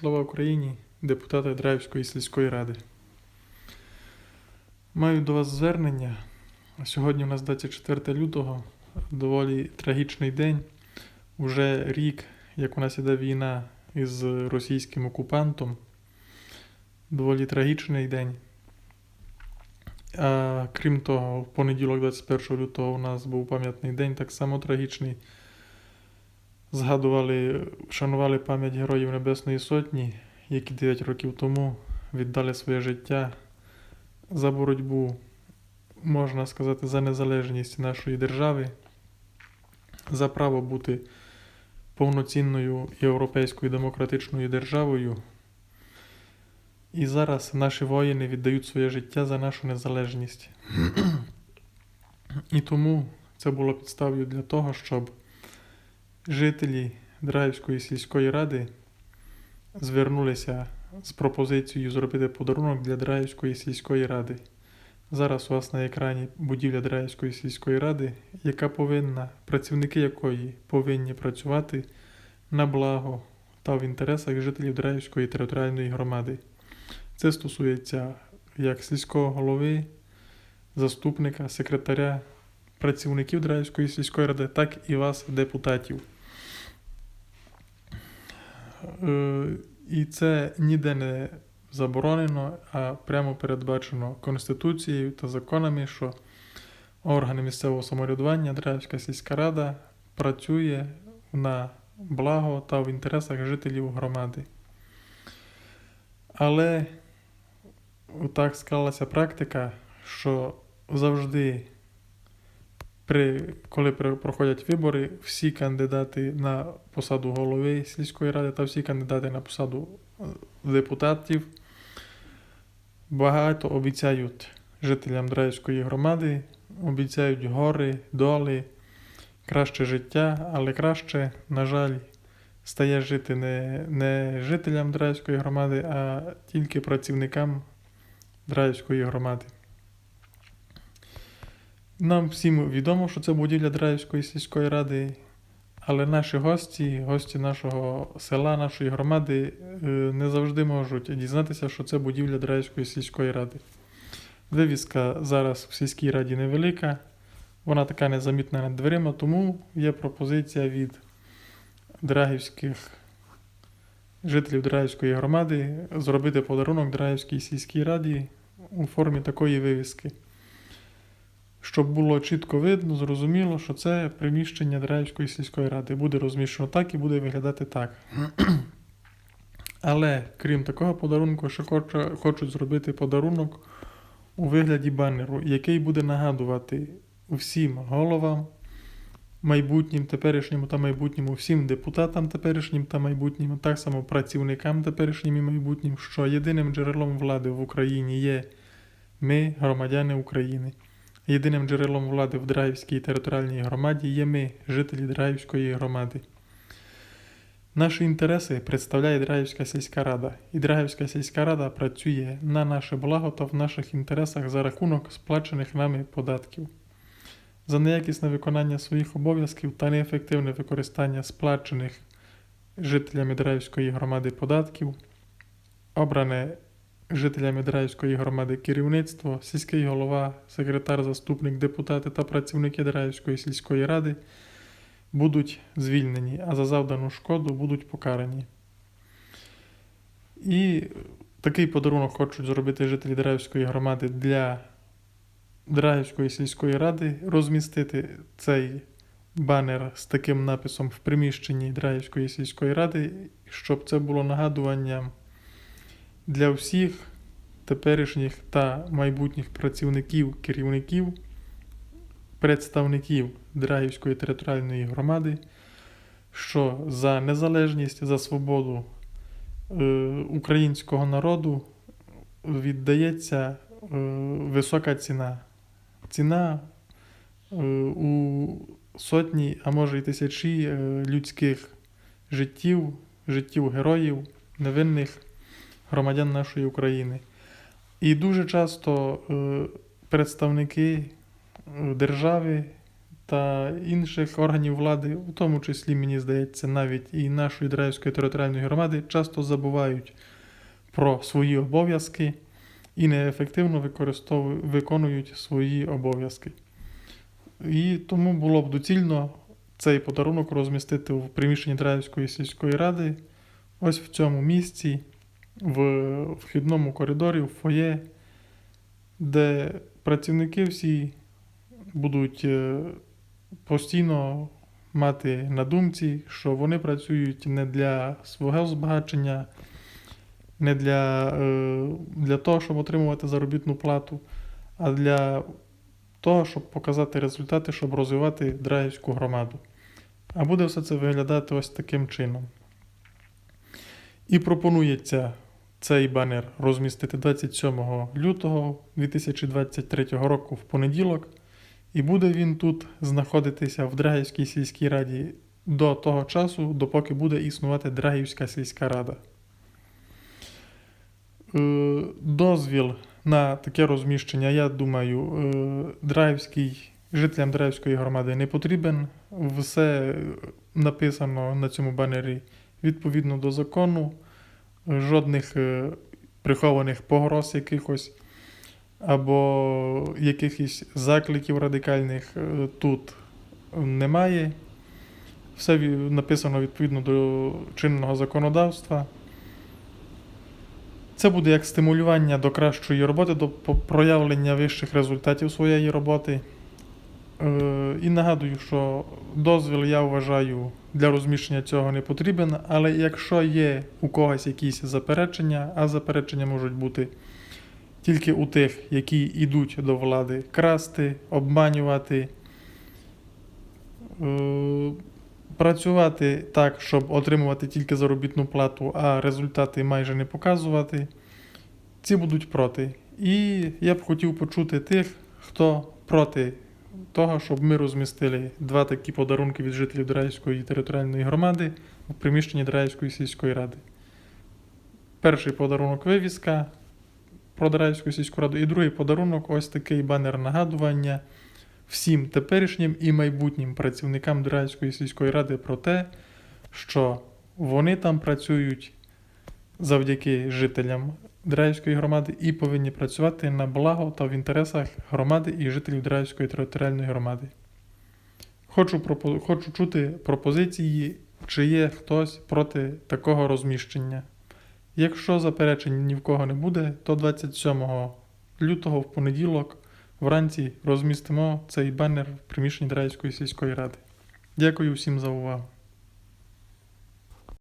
Слава Україні, депутати Драївської сільської ради. Маю до вас звернення. Сьогодні у нас 24 лютого, доволі трагічний день. Уже рік, як у нас іде війна із російським окупантом. Доволі трагічний день. А крім того, в понеділок, 21 лютого, у нас був пам'ятний день, так само трагічний. Згадували, шанували пам'ять Героїв Небесної Сотні, які 9 років тому віддали своє життя за боротьбу, можна сказати, за незалежність нашої держави, за право бути повноцінною європейською демократичною державою. І зараз наші воїни віддають своє життя за нашу незалежність. І тому це було підставою для того, щоб жителі Драївської сільської ради звернулися з пропозицією зробити подарунок для Драївської сільської ради. Зараз у вас на екрані будівля Драївської сільської ради, яка повинна, працівники якої повинні працювати на благо та в інтересах жителів Драївської територіальної громади. Це стосується як сільського голови, заступника, секретаря, працівників Драївської сільської ради, так і вас, депутатів. Е, І це ніде не заборонено, а прямо передбачено Конституцією та законами, що органи місцевого самоврядування, Драївська сільська рада працює на благо та в інтересах жителів громади. Але так склалася практика, що завжди, при, коли проходять вибори, всі кандидати на посаду голови сільської ради та всі кандидати на посаду е, депутатів багато обіцяють жителям Драївської громади, обіцяють гори, доли, краще життя, але краще, на жаль, стає жити не, не жителям Драївської громади, а тільки працівникам Драївської громади. Нам всім відомо, що це будівля Драївської сільської ради, але наші гості, гості нашого села, нашої громади, е, не завжди можуть дізнатися, що це будівля Драївської сільської ради. Вивіска зараз в сільській раді невелика, вона така незамітна над дверима, тому є пропозиція від драгівських жителів Драгівської громади зробити подарунок Драгівській сільській раді у формі такої вивіски. Щоб було чітко видно, зрозуміло, що це приміщення Драгівської сільської ради буде розміщено так і буде виглядати так. Але крім такого подарунку, ще хочуть зробити подарунок у вигляді банеру, який буде нагадувати всім головам, майбутнім, теперішньому та майбутньому, всім депутатам теперішнім та майбутнім, так само працівникам теперішнім і майбутнім, що єдиним джерелом влади в Україні є ми, громадяни України. Єдиним джерелом влади в Драївській територіальній громаді є ми, жителі Драївської громади. Наші інтереси представляє Драївська сільська рада, і Драївська сільська рада працює на наше благо та в наших інтересах за рахунок сплачених нами податків. За неякісне виконання своїх обов'язків та неефективне використання сплачених жителями Драївської громади податків, обране жителями Драївської громади керівництво, сільський голова, секретар, заступник, депутати та працівники Драївської сільської ради будуть звільнені, а за завдану шкоду будуть покарані. І такий подарунок хочуть зробити жителі Драївської громади для Драївської сільської ради, розмістити цей банер з таким написом в приміщенні Драївської сільської ради, щоб це було нагадуванням для всіх теперішніх та майбутніх працівників, керівників, представників Драгівської територіальної громади, що за незалежність, за свободу е, українського народу віддається е, висока ціна. Ціна е, у сотні, а може й тисячі людських життів, життів героїв, невинних громадян нашої України. І дуже часто е, представники е, держави та інших органів влади, у тому числі, мені здається, навіть і нашої Драївської територіальної громади, часто забувають про свої обов'язки і неефективно виконують свої обов'язки. І тому було б доцільно цей подарунок розмістити в приміщенні Драївської сільської ради, ось в цьому місці, в вхідному коридорі, в фоє, де працівники всі будуть е, постійно мати на думці, що вони працюють не для свого збагачення, не для, е, для того, щоб отримувати заробітну плату, а для того, щоб показати результати, щоб розвивати Драївську громаду. А буде все це виглядати ось таким чином. І пропонується цей банер розмістити 27 лютого 2023 року в понеділок. І буде він тут знаходитися в Драгівській сільській раді до того часу, допоки буде існувати Драгівська сільська рада. Е, Дозвіл на таке розміщення, я думаю, е, Драйвський, жителям Драйвської громади не потрібен. Все написано на цьому банері відповідно до закону. Жодних е, прихованих погроз якихось або якихось закликів радикальних е, тут немає. Все написано відповідно до чинного законодавства. Це буде як стимулювання до кращої роботи, до проявлення вищих результатів своєї роботи. Е, І нагадую, що дозвіл я вважаю для розміщення цього не потрібен, але якщо є у когось якісь заперечення, а заперечення можуть бути тільки у тих, які йдуть до влади красти, обманювати, е, працювати так, щоб отримувати тільки заробітну плату, а результати майже не показувати, ці будуть проти. І я б хотів почути тих, хто проти того, щоб ми розмістили два такі подарунки від жителів Драївської територіальної громади у приміщенні Драївської сільської ради. Перший подарунок вивіска про Драївську сільську раду, і другий подарунок ось такий банер нагадування всім теперішнім і майбутнім працівникам Драївської сільської ради про те, що вони там працюють завдяки жителям Драївської громади і повинні працювати на благо та в інтересах громади і жителів Драївської територіальної громади. Хочу, пропо- хочу чути пропозиції, чи є хтось проти такого розміщення. Якщо заперечень ні в кого не буде, то 27 лютого в понеділок вранці розмістимо цей банер в приміщенні Драївської сільської ради. Дякую всім за увагу.